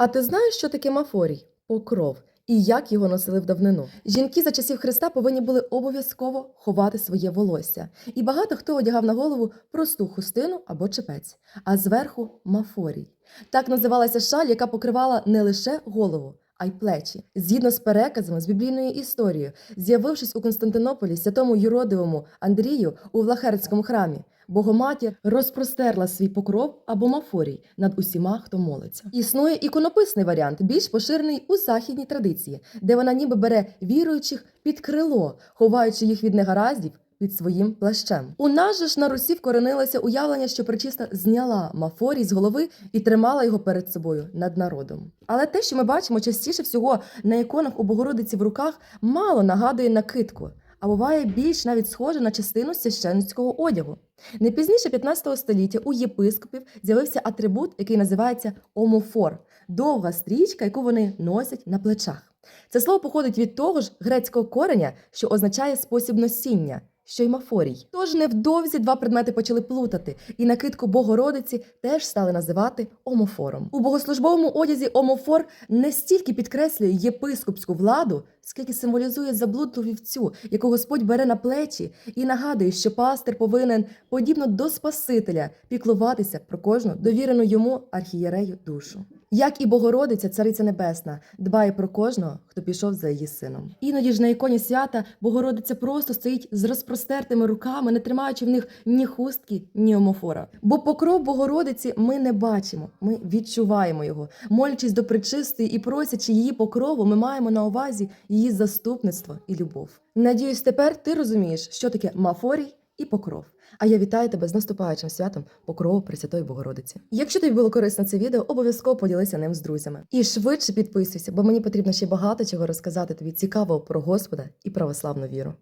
А ти знаєш, що таке мафорій? Покров. І як його носили в давнину? Жінки за часів Христа повинні були обов'язково ховати своє волосся, і багато хто одягав на голову просту хустину або чепець, а зверху мафорій. Так називалася шаль, яка покривала не лише голову, а й плечі. Згідно з переказами з біблійною історією, з'явившись у Константинополі святому юродивому Андрію у Влахерцькому храмі, Богоматір розпростерла свій покров або мафорій над усіма, хто молиться. Існує іконописний варіант, більш поширений у західній традиції, де вона ніби бере віруючих під крило, ховаючи їх від негараздів під своїм плащем. У нас же ж на Русі вкоренилося уявлення, що причиста зняла мафорій з голови і тримала його перед собою над народом. Але те, що ми бачимо частіше всього на іконах у Богородиці в руках, мало нагадує накидку, а буває більш навіть схоже на частину священницького одягу. Не пізніше 15 століття у єпископів з'явився атрибут, який називається омофор довга стрічка, яку вони носять на плечах. Це слово походить від того ж грецького кореня, що означає спосіб носіння. Що й мафорій. Тож невдовзі два предмети почали плутати, і накидку Богородиці теж стали називати омофором. У богослужбовому одязі омофор не стільки підкреслює єпископську владу, скільки символізує заблудлу вівцю, яку Господь бере на плечі, і нагадує, що пастир повинен, подібно до Спасителя, піклуватися про кожну довірену йому архієрею душу. Як і Богородиця, Цариця Небесна, дбає про кожного, хто пішов за її сином. Іноді ж на іконі свята Богородиця просто стоїть з розпростертими руками, не тримаючи в них ні хустки, ні омофора. Бо покров Богородиці ми не бачимо, ми відчуваємо його. Молячись до причистої і просячи її покрову, ми маємо на увазі її заступництво і любов. Надіюсь, тепер ти розумієш, що таке мафорій і покров. А я вітаю тебе з наступаючим святом покрову Пресвятої Богородиці. Якщо тобі було корисно це відео, обов'язково поділися ним з друзями. І швидше підписуйся, бо мені потрібно ще багато чого розказати тобі цікавого про Господа і православну віру.